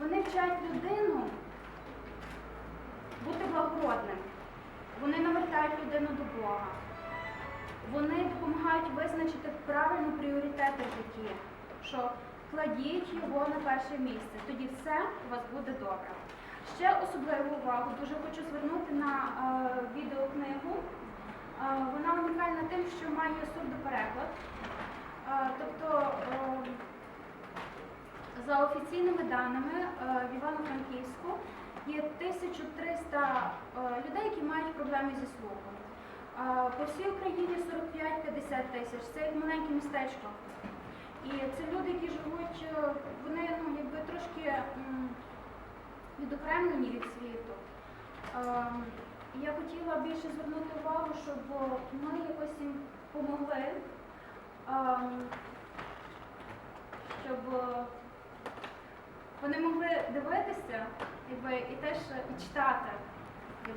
Вони вчать людину бути благородним. Вони навертають людину до Бога. Вони допомагають визначити правильно пріоритети в житті, що кладіть його на перше місце, тоді все у вас буде добре. Ще особливу увагу дуже хочу звернути на е, відеокнигу. Е, вона унікальна тим, що має сурдопереклад. Е, тобто, е, за офіційними даними е, в Івано-Франківську є 1300 е, людей, які мають проблеми зі слухом. Е, По всій Україні 45-50 тисяч. Це як маленьке містечко. І це люди, які живуть, вони ну, якби трошки відокремлені від світу. Я хотіла більше звернути увагу, щоб ми якось їм допомогли, ем, щоб вони могли дивитися якби, і теж і читати.